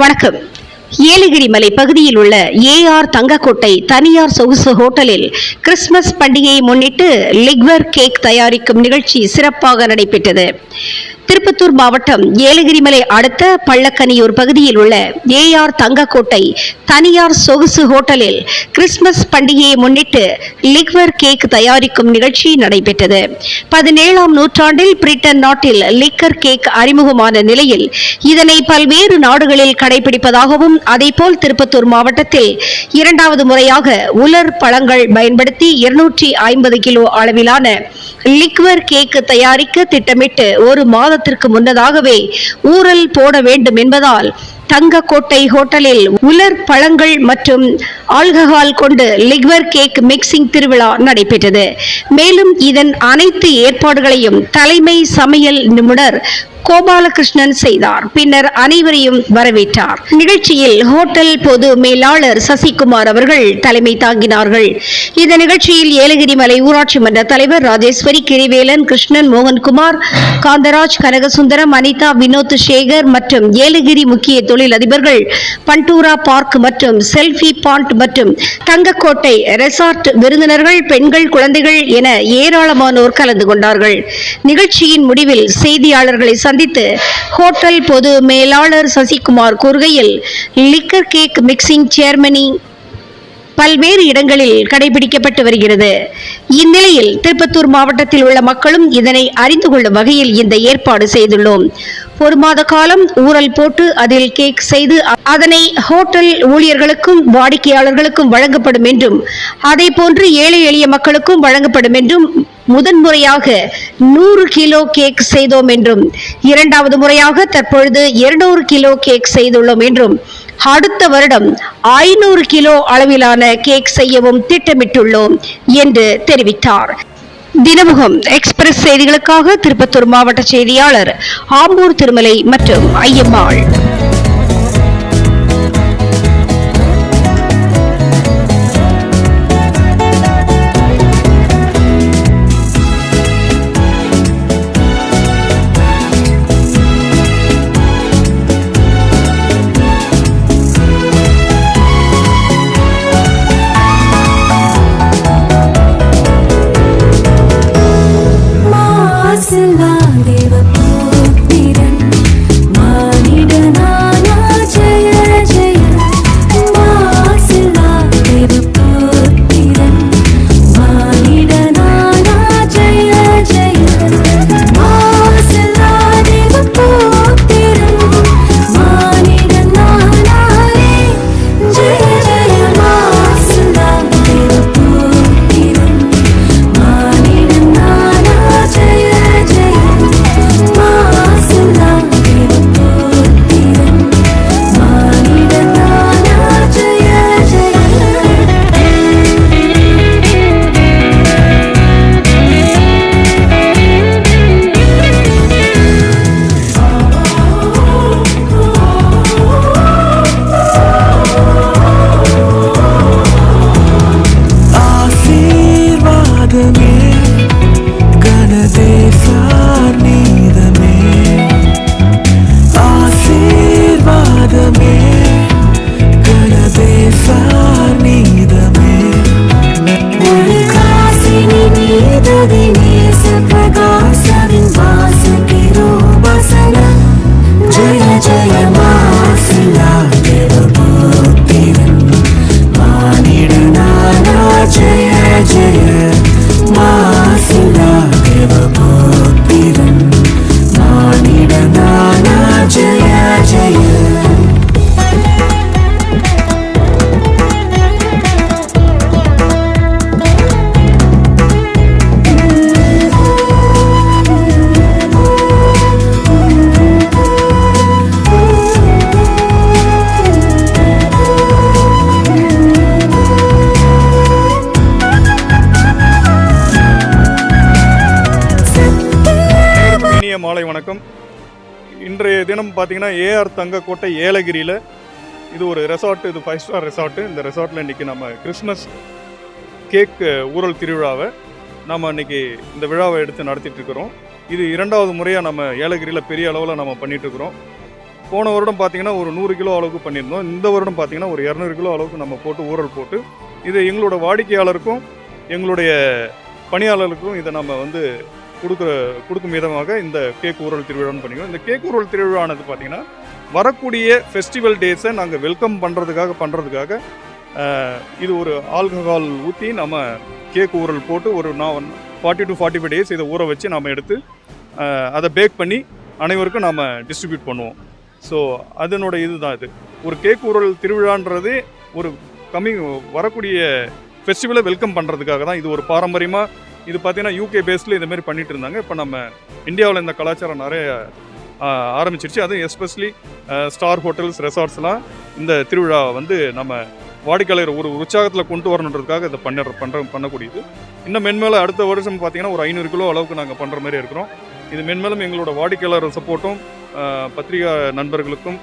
வணக்கம். ஏலகிரி மலை பகுதியில் உள்ள ஏஆர் தங்கக்கோட்டை தனியார் சொகுசு ஹோட்டலில் கிறிஸ்துமஸ் பண்டிகையை முன்னிட்டு லிக்வர் கேக் தயாரிக்கும் நிகழ்ச்சி சிறப்பாக நடைபெற்றது. திருப்பத்தூர் மாவட்டம் ஏலகிரிமலை அடுத்த பள்ளக்கனியூர் பகுதியில் உள்ள ஏஆர் தங்கக்கோட்டை தனியார் சொகுசு ஹோட்டலில் கிறிஸ்துமஸ் பண்டிகையை முன்னிட்டு லிக்வர் கேக் தயாரிக்கும் நிகழ்ச்சி நடைபெற்றது. பதினேழாம் நூற்றாண்டில் பிரிட்டன் நாட்டில் லிக்கர் கேக் அறிமுகமான நிலையில் இதனை பல்வேறு நாடுகளில் கடைபிடிப்பதாகவும் அதேபோல் திருப்பத்தூர் மாவட்டத்தில் இரண்டாவது முறையாக உலர் பழங்கள் பயன்படுத்தி இருநூற்றி ஐம்பது கிலோ அளவிலான லிக்வர் கேக் தயாரிக்க திட்டமிட்டு ஒரு மாதத்திற்கு முன்னதாகவே ஊரல் போட வேண்டும் என்பதால் தங்கக்கோட்டை ஹோட்டலில் உலர் பழங்கள் மற்றும் ஆல்கஹால் கொண்டு லிக்வர் கேக் மிக்சிங் திருவிழா நடைபெற்றது. மேலும் இதன் அனைத்து ஏற்பாடுகளையும் தலைமை சமையல் நிபுணர் கோபாலகிருஷ்ணன் செய்தார். பின்னர் அனைவரையும் வரவேற்றார். நிகழ்ச்சியில் ஹோட்டல் பொது மேலாளர் சசிகுமார் அவர்கள் தலைமை தாங்கினார்கள். இந்த நிகழ்ச்சியில் ஏலகிரி மலை ஊராட்சி மன்ற தலைவர் ராஜேஸ்வரி கிரிவேலன் கிருஷ்ணன் மோகன்குமார் காந்தராஜ் கனகசுந்தரம் அனிதா வினோத் சேகர் மற்றும் ஏலகிரி முக்கிய தொழிலதிபர்கள் பண்டூரா பார்க் மற்றும் செல்ஃபி பாண்ட் மற்றும் தங்கக்கோட்டை ரெசார்ட் விருந்தினர்கள் பெண்கள் குழந்தைகள் என ஏராளமானோர் கலந்து கொண்டார்கள். நிகழ்ச்சியின் முடிவில் செய்தியாளர்களை சந்தித்து ஹோட்டல் பொது மேலாளர் சசிகுமார் கூறுகையில் லிக்கர் கேக் மிக்சிங் சேர்மனி பல்வேறு இடங்களில் கடைபிடிக்கப்பட்டு வருகிறது. இந்நிலையில் திருப்பத்தூர் மாவட்டத்தில் உள்ள மக்களும் இதனை அறிந்து கொள்ளும் வகையில் இந்த ஏற்பாடு செய்துள்ளோம். ஒரு மாத காலம் ஊறல் போட்டு அதில் கேக் செய்து அதனை ஹோட்டல் ஊழியர்களுக்கும் வாடிக்கையாளர்களுக்கும் வழங்கப்படும் என்றும் அதே போன்று ஏழை எளிய மக்களுக்கும் வழங்கப்படும் என்றும் முதன்முறையாக நூறு கிலோ கேக் செய்தோம் என்றும் இரண்டாவது முறையாக தற்பொழுது இருநூறு கிலோ கேக் செய்துள்ளோம் என்றும் அடுத்த வருடம் ஐநூறு கிலோ அளவிலான கேக் செய்யவும் திட்டமிட்டுள்ளோம் என்று தெரிவித்தார். தினமுகம் எக்ஸ்பிரஸ் செய்திகளுக்காக திருப்பத்தூர் மாவட்ட செய்தியாளர் ஆம்பூர் திருமலை மற்றும் ஐயம்மாள். மாலை வணக்கம். இன்றைய தினம் பார்த்தீங்கன்னா ஏஆர் தங்கக்கோட்டை ஏலகிரியில் இது ஒரு ரெசார்ட் இது ஃபைவ் ஸ்டார் ரெசார்ட்டு இந்த ரெசார்ட்டில் இன்றைக்கி நம்ம கிறிஸ்மஸ் கேக் ஊரல் திருவிழாவை நம்ம இன்னைக்கு இந்த விழாவை எடுத்து நடத்திட்டுருக்குறோம் இது இரண்டாவது முறையாக நம்ம ஏலகிரியில் பெரிய அளவில் நம்ம பண்ணிகிட்ருக்குறோம் போன வருடம் பார்த்திங்கன்னா ஒரு நூறு கிலோ அளவுக்கு பண்ணியிருந்தோம். இந்த வருடம் பார்த்தீங்கன்னா ஒரு இரநூறு கிலோ அளவுக்கு நம்ம போட்டு ஊரல் போட்டு இது எங்களோட வாடிக்கையாளருக்கும் எங்களுடைய பணியாளர்களுக்கும் இதை நம்ம வந்து கொடுக்குற கொடுக்கும் விதமாக இந்த கேக் ஊரல் திருவிழான்னு பண்ணிக்கிறோம் இந்த கேக் ஊரல் திருவிழானது பார்த்தீங்கன்னா வரக்கூடிய ஃபெஸ்டிவல் டேஸை நாங்கள் வெல்கம் பண்ணுறதுக்காக பண்ணுறதுக்காக இது ஒரு ஆல்கஹால் ஊற்றி நம்ம கேக் ஊரல் போட்டு ஒரு நான் forty to forty five days இதை ஊற வச்சு நம்ம எடுத்து அதை பேக் பண்ணி அனைவருக்கும் நாம் டிஸ்ட்ரிபியூட் பண்ணுவோம். ஸோ அதனோட இதுதான் இது. ஒரு கேக் ஊரல் திருவிழான்றது ஒரு கம்மிங் வரக்கூடிய ஃபெஸ்டிவலை வெல்கம் பண்ணுறதுக்காக தான் இது ஒரு பாரம்பரியமாக இது பார்த்தீங்கன்னா யூகே பேஸில் இந்த மாதிரி பண்ணிட்டு இருந்தாங்க. இப்போ நம்ம இந்தியாவில் இந்த கலாச்சாரம் நிறைய ஆரம்பிச்சிருச்சு. அதுவும் எஸ்பெஷலி ஸ்டார் ஹோட்டல்ஸ் ரெசார்ட்ஸ்லாம் இந்த திருவிழா வந்து நம்ம வாடிக்கையாளர் ஒரு உற்சாகத்தில் கொண்டு வரணுன்றதுக்காக இதை பண்ண பண்ணுற பண்ணக்கூடியது. இன்னும் மென்மேலும் அடுத்த வருஷம் பார்த்தீங்கன்னா ஒரு ஐநூறு கிலோ அளவுக்கு நாங்கள் பண்ணுற மாதிரி இருக்கிறோம். இது மென்மேலும் எங்களோட வாடிக்கையாளர் சப்போர்ட்டும் பத்திரிகா நண்பர்களுக்கும்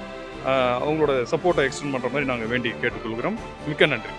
அவங்களோட சப்போர்ட்டை எக்ஸ்டெண்ட் பண்ணுற மாதிரி நாங்கள் வேண்டி கேட்டுக்கொள்கிறோம். மிக்க நன்றி.